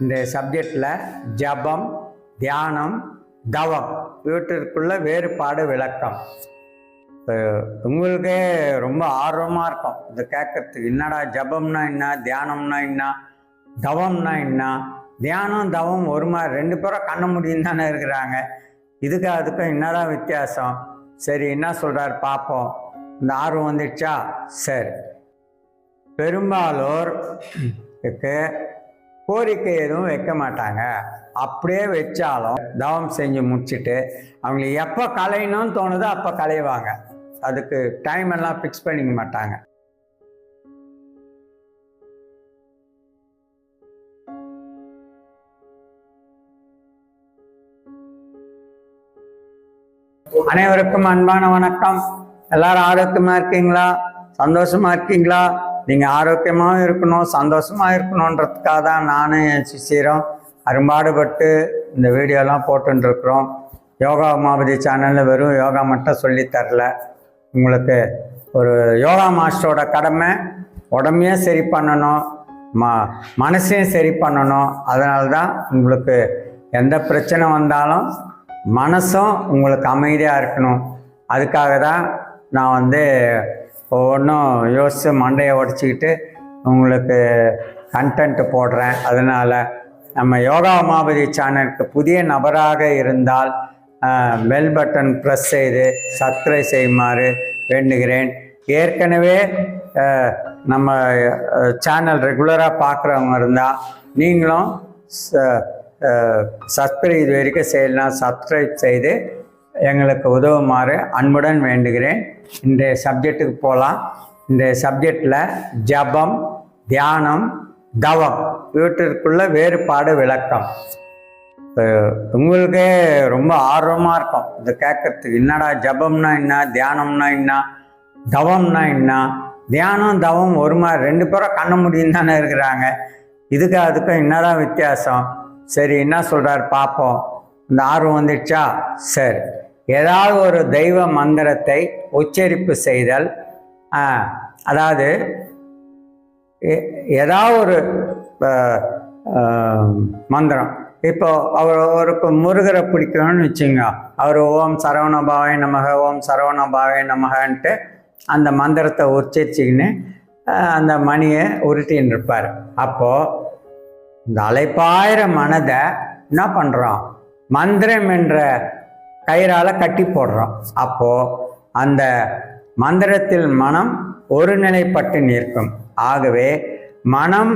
இந்த சப்ஜெக்டில் ஜபம் தியானம் தவம் இவற்றிற்குள்ள வேறுபாடு விளக்கம். இப்போ உங்களுக்கே ரொம்ப ஆர்வமாக இருக்கும். இதை கேட்கறதுக்கு என்னடா ஜபம்னா என்ன தியானம்னா என்ன தவம்னா என்ன? தியானம் தவம் ஒரு மாதிரி ரெண்டு பேரும் கண்ண முடியும் தானே இருக்கிறாங்க. இதுக்கு அதுக்கும் என்னடா வித்தியாசம்? சரி என்ன சொல்கிறார் பார்ப்போம் இந்த ஆர்வம் வந்துடுச்சா? சரி. பெரும்பாலோர் கோரிக்கை எதுவும் வைக்க மாட்டாங்க அப்படியே வச்சாலும் தவம் செஞ்சு முடிச்சுட்டு அவங்களுக்கு எப்போ கலையணும்னு தோணுதோ அப்போ கலைவாங்க. அதுக்கு டைம் எல்லாம் ஃபிக்ஸ் பண்ணிக்க மாட்டாங்க. அனைவருக்கும் அன்பான வணக்கம். எல்லாரும் ஆரோக்கியமா இருக்கீங்களா? சந்தோஷமா இருக்கீங்களா? நீங்கள் ஆரோக்கியமாகவும் இருக்கணும் சந்தோஷமாக இருக்கணுன்றதுக்காக தான் நானும் என் சிஷியரும் அரும்பாடுபட்டு இந்த வீடியோலாம் போட்டுருக்குறோம் யோகா உமாபதி சேனலில் வெறும் யோகா மட்டும் சொல்லித் தரல. உங்களுக்கு ஒரு யோகா மாஸ்டரோட கடமை உடம்பையும் சரி பண்ணணும் ம மனசையும் சரி பண்ணணும். அதனால தான் உங்களுக்கு எந்த பிரச்சனை வந்தாலும் மனசும் உங்களுக்கு அமைதியாக இருக்கணும். அதுக்காக தான் நான் வந்து ஒவ்வொன்றும் யோசித்து மண்டையை உடச்சிக்கிட்டு உங்களுக்கு கண்டென்ட் போடுறேன். அதனால் நம்ம யோகா உமாபதி சேனலுக்கு புதிய நபராக இருந்தால் பெல் பட்டன் ப்ரெஸ் செய்து சப்ஸ்கிரைப் செய்யுமாறு வேண்டுகிறேன். ஏற்கனவே நம்ம சேனல் ரெகுலராக பார்க்குறவங்க இருந்தால் நீங்களும் சப்ஸ்கிரைப் இது வரைக்கும் செய்யலாம் சப்ஸ்கிரைப் செய்து எங்களுக்கு உதவுமாறு அன்புடன் வேண்டுகிறேன். இந்த சப்ஜெக்ட்டுக்கு போகலாம் இந்த சப்ஜெக்டில் ஜபம் தியானம் தவம். இவற்றிற்குள்ள வேறுபாடு விளக்கம். உங்களுக்கே ரொம்ப ஆர்வமாக இருக்கும். இதை கேட்கறதுக்கு என்னடா ஜபம்னா என்ன தியானம்னா என்ன தவம்னா என்ன? தியானம் தவம் ஒரு மாதிரி ரெண்டு பேரும் கண்ண முடியும் தானே இருக்கிறாங்க. இதுக்கு அதுக்கும் என்னடா வித்தியாசம்? சரி என்ன சொல்கிறார் பார்ப்போம் இந்த ஆர்வம் வந்துடுச்சா? சரி. ஏதாவது ஒரு தெய்வ மந்திரத்தை உச்சரிப்பு செய்தல் அதாவது எ- ஏதாவது ஒரு மந்திரம். இப்போ அவர் அவருக்கு முருகரை பிடிக்கணும்னு வச்சுங்க. அவர் ஓம் சரவண பாவை நமக ஓம் சரவண பாவை நமகன்ட்டு அந்த மந்திரத்தை உச்சரிச்சிக்கின்னு அந்த மணியை உருட்டின்னு இருப்பார் அப்போது இந்த அலைப்பாயிர மனதை என்ன பண்ணுறோம் மந்திரம் என்ற கயிறால் கட்டி போடுறோம். அப்போது அந்த மந்திரத்தில் மனம் ஒருநிலைப்பட்டு நிற்கும். ஆகவே மனம்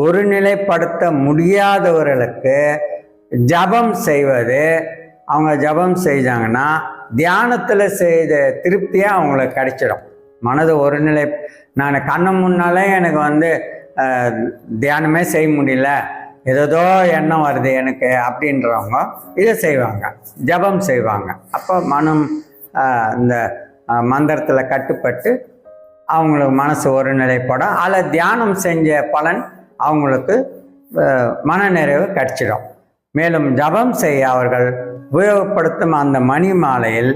ஒருநிலைப்படுத்த முடியாதவர்களுக்கு ஜபம் செய்வது அவங்க ஜபம் செஞ்சாங்கன்னா தியானத்தில் செய்த திருப்தியாக அவங்களுக்கு கிடைச்சிடும். மனது ஒருநிலை நான் கண்ணு முன்னாலே எனக்கு வந்து தியானமே செய்ய முடியல ஏதோ எண்ணம் வருது எனக்கு அப்படின்றவங்க இதை செய்வாங்க ஜபம் செய்வாங்க. அப்போ மனம் இந்த மந்திரத்தில் கட்டுப்பட்டு அவங்களுக்கு மனசு ஒரு நிலைப்படும் அதில் தியானம் செஞ்ச பலன் அவங்களுக்கு மனநிறைவு கிடைச்சிடும். மேலும் ஜபம் செய்ய அவர்கள் உபயோகப்படுத்தும் அந்த மணி மாலையில்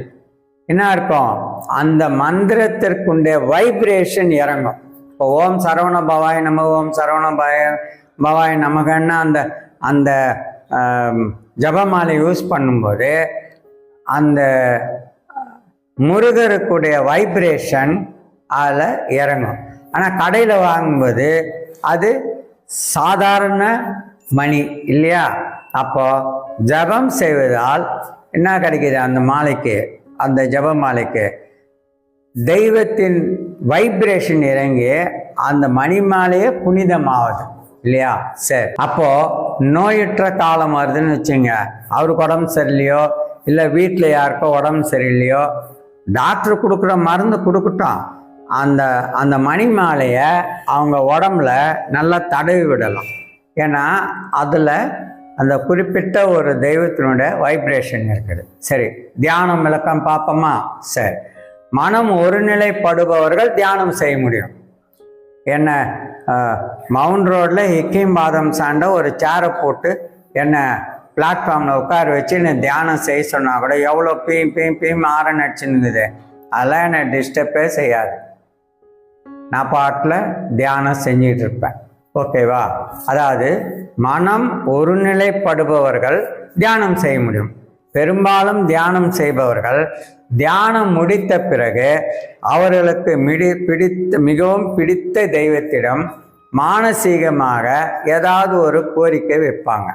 என்ன இருக்கும் அந்த மந்திரத்திற்குண்டே வைப்ரேஷன் இறங்கும். இப்போ ஓம் சரவண பவாய் நம ஓம் சரவண பவாய் பவாய் நமகன்னு அந்த அந்த ஜபமாலை யூஸ் பண்ணும்போது அந்த முருகருக்குடைய வைப்ரேஷன் அதில் இறங்கும். ஆனால் கடையில் வாங்கும்போது அது சாதாரண மணி இல்லையா? அப்போது ஜபம் செய்வதால் என்ன கிடைக்கிது அந்த மாலைக்கு அந்த ஜப மாலைக்கு தெய்வத்தின் வைப்ரேஷன் இறங்கி அந்த மணி மாலையே புனிதமாகுது இல்லையா? சரி. அப்போ நோயுற்ற காலம் வருதுன்னு வச்சுங்க. அவருக்கு உடம்பு சரியில்லையோ இல்லை வீட்டில் யாருக்கோ உடம்பு சரியில்லையோ டாக்டர் கொடுக்குற மருந்து கொடுக்கட்டும். அந்த அந்த மணி மாலையை அவங்க உடம்புல நல்லா தடவி விடலாம். ஏன்னா அதில் அந்த குறிப்பிட்ட ஒரு தெய்வத்தினுடைய வைப்ரேஷன் இருக்குது. சரி. தியானம் விளக்கம் பார்ப்போமா? சரி. மனம் ஒருநிலைப்படுபவர்கள் தியானம் செய்ய முடியும். என்னை மவுண்ட் ரோடில் ஹிக்கிம் பாதம் சாண்ட ஒரு சேரை போட்டு என்னை பிளாட்ஃபார்மில் உட்கார வச்சு என்னை தியானம் செய்ய சொன்னால் கூட எவ்வளோ பீம் பீம் பீம் ஆரன் அடிச்சுன்னுக்குது அதெல்லாம் என்னை டிஸ்டர்பே செய்யாது. நான் பாட்டில் தியானம் செஞ்சிட்டு இருப்பேன். ஓகேவா அதாவது மனம் ஒருநிலைப்படுபவர்கள் தியானம் செய்ய முடியும். பெரும்பாலும் தியானம் செய்பவர்கள் தியானம் முடித்த பிறகு அவர்களுக்கு மிடி பிடித்த மிகவும் பிடித்த தெய்வத்திடம் மானசீகமாக ஏதாவது ஒரு கோரிக்கை வைப்பாங்க.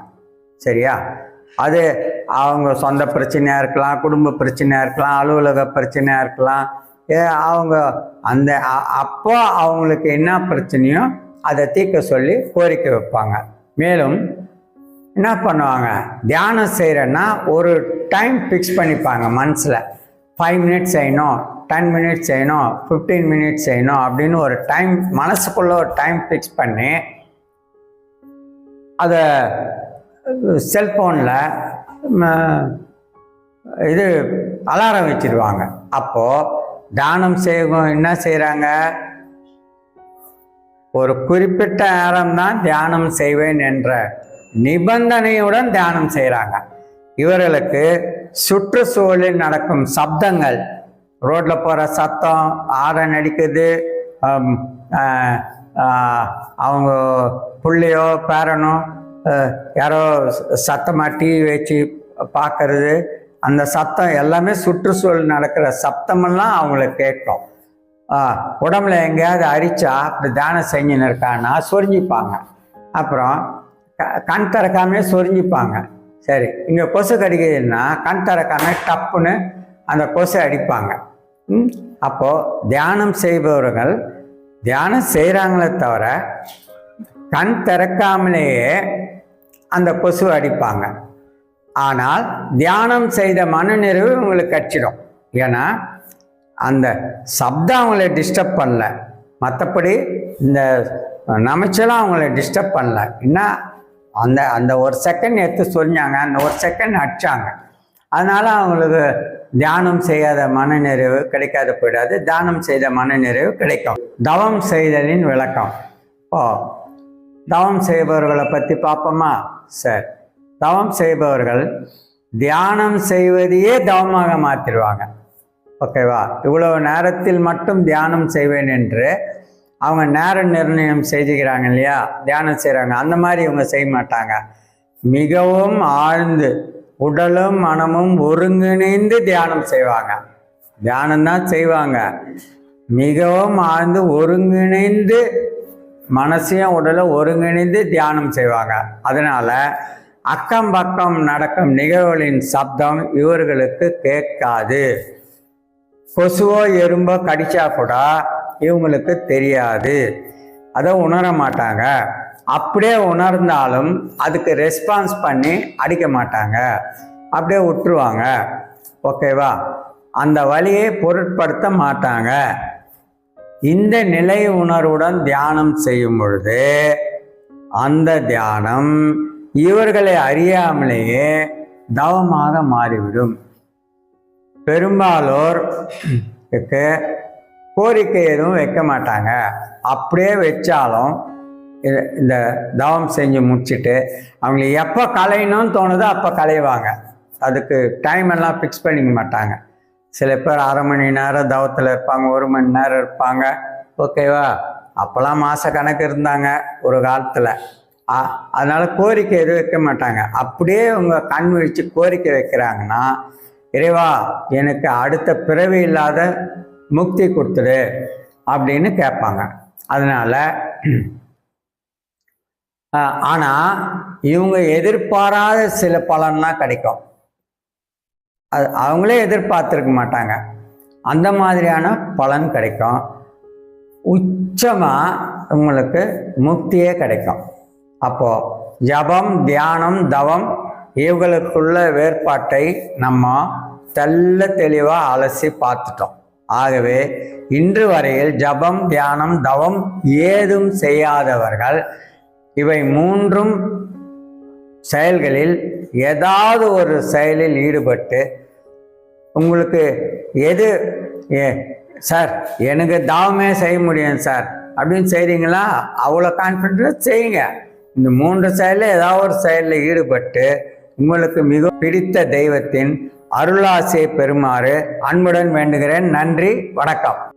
சரியா? அது அவங்க சொந்த பிரச்சனையாக இருக்கலாம் குடும்ப பிரச்சனையாக இருக்கலாம் அலுவலக பிரச்சனையாக இருக்கலாம். ஏ அவங்க அந்த அ- அப்போ அவங்களுக்கு என்ன பிரச்சனையோ அதை தீர்க்க சொல்லி கோரிக்கை வைப்பாங்க. மேலும் என்ன பண்ணுவாங்க? தியானம் செய்கிறேன்னா ஒரு டைம் ஃபிக்ஸ் பண்ணிப்பாங்க மனசில். ஃபைவ் மினிட்ஸ் செய்யணும் டென் மினிட்ஸ் செய்யணும் ஃபிஃப்டீன் மினிட்ஸ் செய்யணும் அப்படின்னு ஒரு டைம் மனசுக்குள்ள ஒரு டைம் ஃபிக்ஸ் பண்ணி அதை செல்ஃபோனில் இது அலாரம் வச்சிருவாங்க. அப்போது தானம் செய்யவும் என்ன செய்கிறாங்க ஒரு குறிப்பிட்ட நேரம் தான் தியானம் செய்வேன் என்ற நிபந்தனையுடன் தியானம் செய்கிறாங்க இவர்களுக்கு சுற்றுச்சூழலில் நடக்கும் சப்தங்கள் ரோட்டில் போகிற சத்தம் ஆரன் அடிக்குது அவங்க பிள்ளையோ பேரனோ யாரோ சத்தமாக டிவி வச்சு பார்க்கறது அந்த சத்தம் எல்லாமே சுற்றுச்சூழல் நடக்கிற சத்தமெல்லாம் அவங்களுக்கு கேட்கும். உடம்புல எங்கேயாவது அரிச்சா அப்படி தானம் செஞ்சுன்னு இருக்கான்னா சொரிஞ்சிப்பாங்க. அப்புறம் கண் திறக்காமே சொரிஞ்சிப்பாங்க. சரி இங்கே கொசு கடிக்குதுன்னா கண் திறக்காம டப்புன்னு அந்த கொசு அடிப்பாங்க. ம்? தியானம் செய்பவர்கள் தியானம் செய்கிறாங்களே தவிர கண் திறக்காமலேயே அந்த கொசு அடிப்பாங்க. ஆனால் தியானம் செய்த மனநிறைவு உங்களுக்கு கட்சிடும் ஏன்னா அந்த சப்தம் அவங்கள டிஸ்டர்ப் பண்ணல. மற்றபடி இந்த நமைச்சலாம் அவங்கள டிஸ்டர்ப் பண்ணல. என்ன அந்த அந்த ஒரு செகண்ட் எடுத்து சொன்னாங்க அந்த ஒரு செகண்ட் அடிச்சாங்க. அதனால் அவங்களுக்கு தியானம் செய்யாத மனநிறைவு கிடைக்காத போயிடாது. தியானம் செய்த மனநிறைவு கிடைக்கும். தவம் செய்தலின் விளக்கம். ஓ தவம் செய்பவர்களை பற்றி பார்ப்போமா சரி. தவம் செய்பவர்கள் தியானம் செய்வதையே தவமாக மாற்றிடுவாங்க ஓகேவா? இவ்வளவு நேரத்தில் மட்டும் தியானம் செய்வேன் என்று அவங்க நேர நிர்ணயம் செய்துக்கிறாங்க இல்லையா? தியானம் செய்கிறாங்க அந்த மாதிரி இவங்க செய்ய மாட்டாங்க. மிகவும் ஆழ்ந்து உடலும் மனமும் ஒருங்கிணைந்து தியானம் செய்வாங்க. தியானம் தான் செய்வாங்க. மிகவும் ஆழ்ந்து ஒருங்கிணைந்து மனசையும் உடலும் ஒருங்கிணைந்து தியானம் செய்வாங்க. அதனால் அக்கம் பக்கம் நடக்கும் நிகழ்வுகளின் சப்தம் இவர்களுக்கு கேட்காது. கொசுவோ எறும்போ கடிச்சா கூட இவங்களுக்கு தெரியாது. அதை உணர மாட்டாங்க. அப்படியே உணர்ந்தாலும் அதுக்கு ரெஸ்பான்ஸ் பண்ணி அடிக்க மாட்டாங்க. அப்படியே விட்டுருவாங்க. ஓகேவா? அந்த வழியை பொருட்படுத்த மாட்டாங்க. இந்த நிலை உணர்வுடன் தியானம் செய்யும் பொழுது அந்த தியானம் இவர்களை அறியாமலேயே தவமாக மாறிவிடும். பெரும்பாலோர் க்கு கோரிக்கை எதுவும் வைக்க மாட்டாங்க. அப்படியே வச்சாலும் இந்த தவம் செஞ்சு முடிச்சுட்டு அவங்களுக்கு எப்போ கலையணும்னு தோணுதோ அப்போ கலைவாங்க. அதுக்கு டைம் எல்லாம் ஃபிக்ஸ் பண்ணிக்க மாட்டாங்க. சில பேர் அரை மணி நேரம் தவத்தில் இருப்பாங்க ஒரு மணி நேரம் இருப்பாங்க. ஓகேவா அப்போல்லாம் மாத கணக்கு இருந்தாங்க ஒரு காலத்தில். அதனால் கோரிக்கை எதுவும் வைக்க மாட்டாங்க. அப்படியே அவங்க கண் விழிச்சு கோரிக்கை வைக்கிறாங்கன்னா இறைவா எனக்கு அடுத்த பிறவி இல்லாத முக்தி கொடுத்துடு அப்படின்னு கேட்பாங்க. அதனால் ஆனால் இவங்க எதிர்பாராத சில பலன்லாம் கிடைக்கும். அது அவங்களே எதிர்பார்த்துருக்க மாட்டாங்க. அந்த மாதிரியான பலன் கிடைக்கும். உச்சமாக உங்களுக்கு முக்தியே கிடைக்கும். அப்போது ஜபம் தியானம் தவம் இவங்களுக்குள்ள வேறுபாட்டை நம்ம தெல்ல தெளிவாக அலசி பார்த்துட்டோம். ஆகவே இன்று வரையில் ஜபம் தியானம் தவம் ஏதும் செய்யாதவர்கள் இவை மூன்றும் செயல்களில் ஏதாவது ஒரு செயலில் ஈடுபட்டு உங்களுக்கு எது ஏ சார் எனக்கு தாவமே செய்ய முடியும் சார் அப்படின்னு செய்கிறீங்களா அவ்வளோ கான்ஃபிடென்ட் செய்யுங்க. இந்த மூன்று செயலில் ஏதாவது ஒரு செயலில் ஈடுபட்டு உங்களுக்கு மிக பிடித்த தெய்வத்தின் அருளாசே பெறுமாறு அன்புடன் வேண்டுகிறேன். நன்றி வணக்கம்.